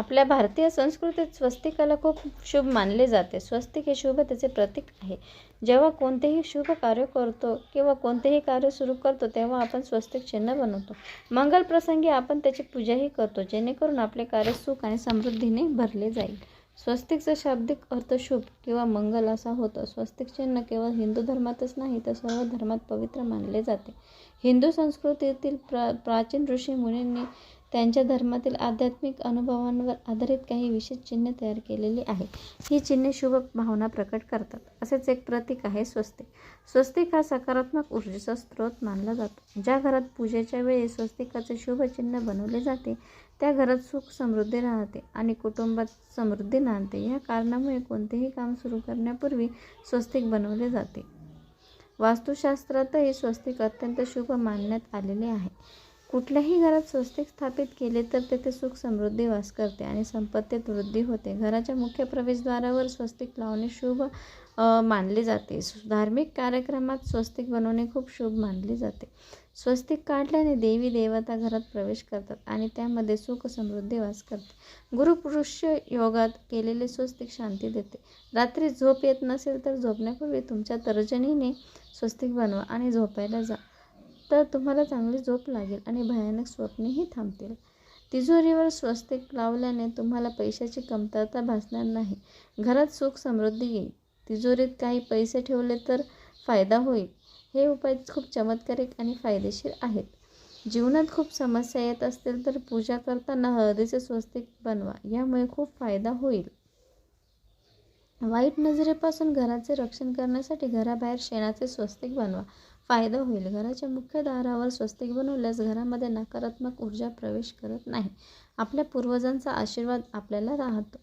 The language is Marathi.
आपल्या भारतीय संस्कृतीत स्वस्तिकाला खूप शुभ मानले जाते. स्वस्तिक हे शुभतेचे प्रतीक आहे. जेव्हा कोणतेही शुभ कार्य करतो किंवा कोणतेही कार्य सुरू करतो तेव्हा आपण स्वस्तिक चिन्ह बनवतो. मंगल प्रसंगी आपण त्याची पूजाही करतो जेणेकरून आपले कार्य सुख आणि समृद्धीने भरले जाईल. स्वस्तिकचा शाब्दिक अर्थ शुभ किंवा मंगल असा होतो. स्वस्तिक चिन्ह केवळ हिंदू धर्मातच नाही तर सर्व धर्मात पवित्र मानले जाते. हिंदू संस्कृतीतील प्रा प्राचीन ऋषी मुनींनी त्यांच्या धर्मातील आध्यात्मिक अनुभवांवर आधारित काही विशेष चिन्हे तयार केलेली आहेत. ही चिन्हे शुभ भावना प्रकट करतात. असेच एक प्रतीक आहे स्वस्तिक. स्वस्तिक हा सकारात्मक ऊर्जेचा स्रोत मानला जातो. ज्या घरात पूजेच्या वेळी स्वस्तिकाचे शुभ चिन्ह बनवले जाते त्या घरात सुख समृद्धी राहते आणि कुटुंबात समृद्धी नांदते. या कारणामुळे कोणतेही काम सुरू करण्यापूर्वी स्वस्तिक बनवले जाते. वास्तुशास्त्रातही स्वस्तिक अत्यंत शुभ मानण्यात आलेले आहे. कुठल्याही घरात स्वस्तिक स्थापित केले तर तेथे सुख समृद्धी वास करते आणि संपत्तीत वृद्धी होते. घराच्या मुख्य प्रवेशद्वारावर स्वस्तिक लावणे शुभ मानले जाते. धार्मिक कार्यक्रमात स्वस्तिक बनवणे खूप शुभ मानले जाते. स्वस्तिक काढल्याने देवी देवता घरात प्रवेश करतात आणि त्यामध्ये सुख समृद्धी वास करते. गुरुपुरुष योगात केलेले स्वस्तिक शांती देते. रात्री झोप येत नसेल तर झोपण्यापूर्वी तुमच्या तर्जनीने स्वस्तिक बनवा आणि झोपायला जा. तर तुम्हाला चांगली झोप लागेल आणि भयानक स्वप्नेही थांबतील. तिजोरीवर स्वस्तिक लावल्याने तुम्हाला पैशाची कमतरता भासणार नाही. घरात सुख समृद्धी येईल. तिजोरीत काही पैसे ठेवले तर फायदा होईल. हे उपाय खूप चमत्कारिक आणि फायदेशीर आहेत. जीवनात खूप समस्या येत असतील तर पूजा करताना हळदीचे स्वस्तिक बनवा. यामुळे खूप फायदा होईल. वाईट नजरेपासून घराचे रक्षण करण्यासाठी घराबाहेर शेणाचे स्वस्तिक बनवा. फायदा होईल. घराच्या मुख्य दारावर स्वस्तिक बनवल्यास घरामध्ये नकारात्मक ऊर्जा प्रवेश करत नाही. आपल्या पूर्वजांचा आशीर्वाद आपल्याला राहतो.